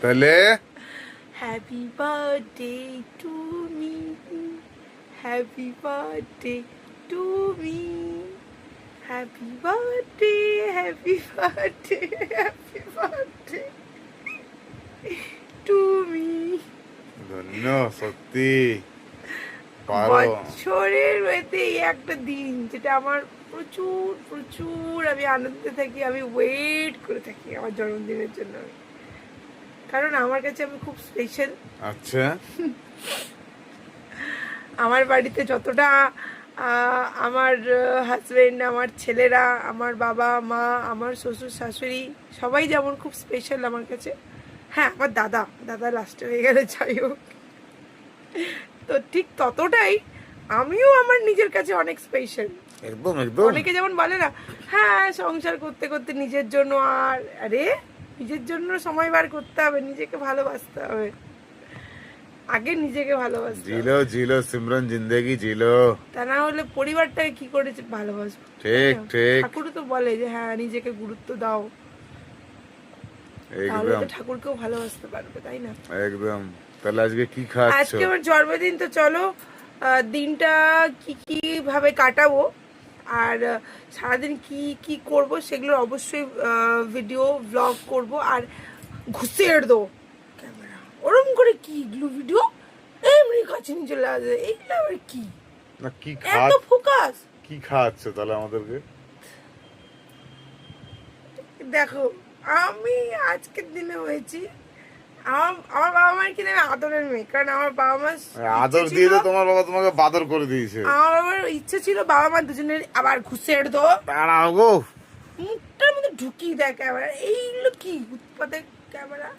তাহলে? Happy birthday to me happy birthday to me happy birthday happy birthday happy birthday to me ধন্য সত্যি। বছরের রয়েতে এই একটা দিন যেটা আমার প্রচুর প্রচুর আমি আনন্দে থাকি আমি ওয়েট করে থাকি আমার জন্মদিনের জন্য। কারণ আমার কাছে আমি খুব স্পেশাল আচ্ছা। আমার বাড়িতে যতটা আমার হাজবেন্ড আমার ছেলেরা আমার বাবা মা আমার শ্বশুর শাশুড়ি সবাই যেমন খুব স্পেশাল আমার কাছে। হ্যাঁ আমার দাদা দাদা লাস্টে হয়ে গেলে যাই হোক। তো ঠিক ততটাই আমিও আমার নিজের কাছে অনেক স্পেশাল একদম একদম। অনেকে যেমন বলে না হ্যাঁ সংসার করতে করতে নিজের জন্য আর আরে নিজের জন্য সময় বার করতে হবে নিজেকে ভালোবাসতে হবে। আগে নিজেকে ভালোবাসতে। জিলো জিলো সিমরন জিন্দেগি জিলো তা না হলে পরিবারটাকে কি করে ভালোবাসবো? ঠিক ঠিক। ঠাকুরও তো বলে যে হ্যাঁ নিজেকে গুরুত্ব দাও। তাহলে একদম তো ঠাকুরকেও ভালোবাসতে পারবে তাই না? একদম। তাহলে আজকে কি খাচ্ছ? আজকে আমার জন্মদিন তো চলো দিনটা কি কি ভাবে কাটাবো? আর সারাদিন কি কি করব সেগুলো অবশ্যই ভিডিও ব্লগ করব আর ঘুষিয়ে দেবো ক্যামেরা ওরম করে কি এগুলো ভিডিও এমনি কাছে নিয়ে চলে আসে এইগুলো আবার কি? না কি এত ফোকাস কি খাচ্ছ তাহলে আমাদেরকে? দেখো আমি আজকের দিনে হয়েছি আমার আমার বাবা মার কিনে আমি আদরের মেয়ে? কারণ আমার বাবা মা আদর দিয়ে তো তোমার বাবা তোমাকে বাদর করে দিয়েছে। আমার বাবার ইচ্ছে ছিল বাবা মা দুজনের আবার ঘুষের দো দাঁড়াও গো। মুখটার মধ্যে ঢুকিয়ে দেয় ক্যামেরা। এইগুলো কি উৎপাদক ক্যামেরা?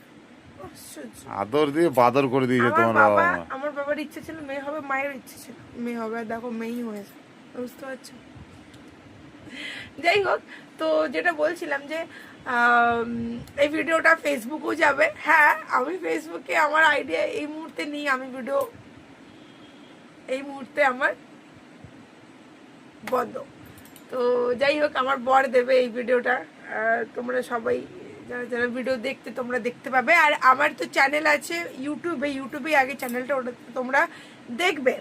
আদর দিয়ে বাদর করে দিয়েছে তোমার বাবা আমার বাবার ইচ্ছে ছিল মেয়ে হবে মায়ের ইচ্ছে ছিল। মেয়ে হবে আর দেখো মেয়েই হয়েছে। বুঝতে পারছ? যাই হোক তো যেটা বলছিলাম যে এই ভিডিওটা ফেসবুকেও যাবে। হ্যাঁ আমি ফেসবুকে আমার আইডিয়া এই মুহূর্তে নিই আমি ভিডিও এই মুহূর্তে আমার বন্ধ। তো যাই হোক আমার বর দেবে এই ভিডিওটা। তোমরা সবাই যারা যারা ভিডিও দেখতে তোমরা দেখতে পাবে। আর আমার তো চ্যানেল আছে ইউটিউবে ইউটিউবে আগে চ্যানেলটা ওটা তোমরা দেখবে।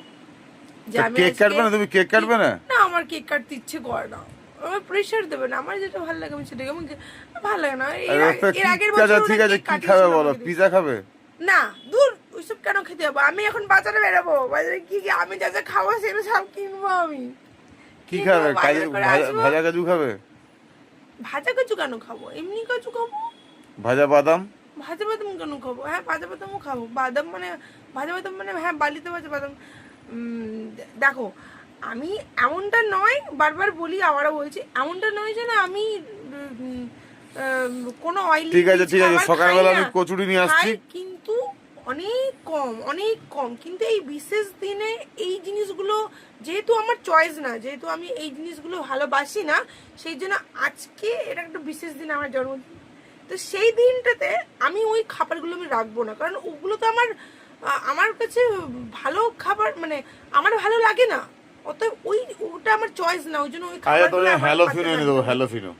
যে আমি কেক কাটবে না? তুমি কেক কাটবে না? না আমার কেক কাটতে ইচ্ছে করে না। আমার প্রেশার দেবে না। আমার যেটা ভালো লাগে আমি সেটাকে আমি ভালো লাগে না। এর আরে আগে- তো এর আগের বছর ঠিক আছে কি খাবে বলো? পিজা খাবে? না দূর ওইসব কেন খেতে যাব? আমি এখন বাজারে বেরোবো। বাজারে কি কি আমি যা যা খাব সেগুলো সব কিনবো আমি। কি খাবে? বাজার কাজু করে ভাজা- ভাজা কাজু খাবে? ভাজা কচু কেন খাব? এমনি খাব? ভাজা বাদাম? ভাজা বাদাম কেন খাব? হ্যাঁ ভাজা বাদামও খাব। বাদাম মানে ভাজা বাদাম মানে হ্যাঁ বালিতে ভাজা বাদাম। দেখো আমি এমনটা নয় বারবার বলি আবারও বলছি এমনটা নয় যে না আমি কোনো অয়েলি ঠিক আছে, ঠিক আছে, সকালবেলা আমি কচুরি নিয়ে আসছি। কিন্তু অনেক কম অনেক কম। কিন্তু এই বিশেষ দিনে এই জিনিসগুলো যেহেতু আমার চয়েস না যেহেতু আমি এই জিনিসগুলো ভালোবাসি না সেই জন্য আজকে এটা একটা বিশেষ দিন আমার জন্মদিন তো সেই দিনটাতে আমি ওই খাবারগুলো আমি রাখব না কারণ ওগুলো তো আমার আমার কাছে ভালো খাবার মানে আমার ভালো লাগে না। অতএব ওই ওটা আমার চয়েস না ওই জন্য ওই খাবারগুলো তোরে হ্যালো পাতে ফিনো এনে দেবো না। হ্যালো ফিনো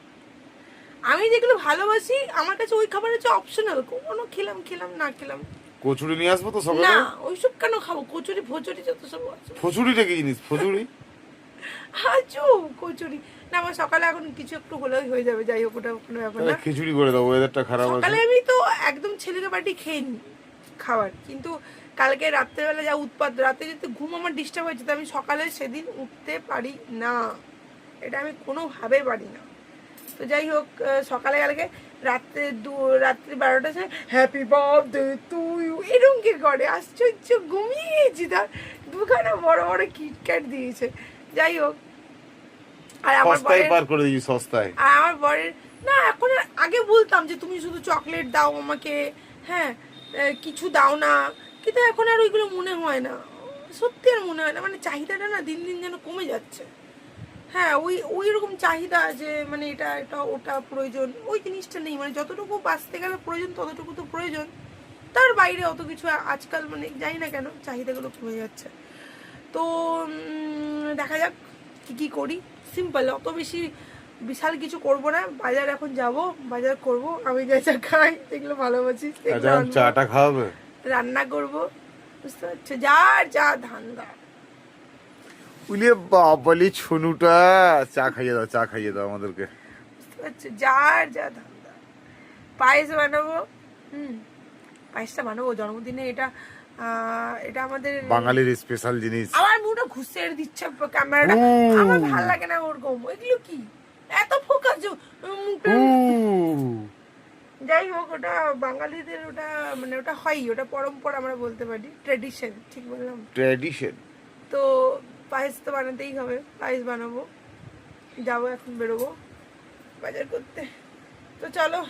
আমি যেগুলো ভালোবাসি আমার কাছে ওই খাবার হচ্ছে অপশনাল কোনো খেলাম খেলাম না খেলাম। কচুরি নিয়ে আসব তো সকালে? না ওইসব কেন খাব? কচুরি ফচুরি যত সব ফচুরিটা কি জিনিস? ফচুরি? আজু কচুরি। না আমার সকালে এখন কিছু একটু হলেও হয়ে যাবে যাই হোক ওটা কোনো ব্যাপার না। খিচুড়ি করে দাও ওয়েদারটা খারাপ সকালে আমি তো একদম ছেলেকে বাড়ি খেয়ে নি। খাবার। কিন্তু কালকে রাত্রেবেলা যা উৎপাদ রাতে যদি ঘুম আমার ডিস্টার্ব হয়েছে তো আমি সকালে সেদিন উঠতে পারি না। এটা আমি কোনোভাবে পারি না। তো যাই হোক সকালে কালকে রাত্রে দু রাত্রি বারোটা সময় হ্যাপি বার্থডে তুই এরকম কি করে? আশ্চর্য ঘুমিয়ে গেছি তার দুখানা বড় বড় কিটক্যাট দিয়েছে। যাই হোক আর আমার বরের পার করে দিয়েছি সস্তায়। আর আমার বরের না এখন আগে বলতাম যে তুমি শুধু চকলেট দাও আমাকে। হ্যাঁ কিছু দাও না। কিন্তু এখন আর ওইগুলো মনে হয় না। সত্যি আর মনে হয় না। মানে চাহিদাটা না দিন দিন যেন কমে যাচ্ছে। হ্যাঁ ওই ওই রকম চাহিদা যে মানে এটা এটা, ওটা প্রয়োজন। ওই জিনিসটা নেই। মানে যতটুকু বাঁচতে গেলে প্রয়োজন, ততটুকু তো প্রয়োজন। তার বাইরে অত কিছু আজকাল মানে জানি না কেন চাহিদাগুলো কমে যাচ্ছে। তো দেখা যাক কি কি করি। সিম্পল অত বেশি বিশাল কিছু করব না বাজার এখন যাব বাজার করব। আমি যা যা খাই সেগুলো ভালোবাসি আচ্ছা চাটা খাওয়াবে? রান্না করব বুঝতে পারছ? যার যা ধান্দা উলিয়ে বাবালি ছনুটা চা খাইয়ে দাও চা খাইয়ে দাও আমাদেরকে। বুঝতে পারছ? যার যা ধান্দা পায়েস বানাবো হুম পায়েসটা বানাবো। জন্মদিনে এটা এটা আমাদের বাঙালির স্পেশাল জিনিস। আমার মুখটা ঘুষে দিচ্ছে ক্যামেরাটা। আমার ভালো লাগে না ওরকম। এগুলো কি? এত ফোকাস মুখটা যাই হোক ওটা বাঙালিদের ওটা মানে ওটা হয় ওটা পরম্পরা আমরা বলতে পারি ট্রেডিশন ঠিক বললাম? ট্র্যাডিশন তো পায়েস তো বানাতেই হবে পায়েস বানাবো যাব এখন বেরোবো বাজার করতে। তো চলো।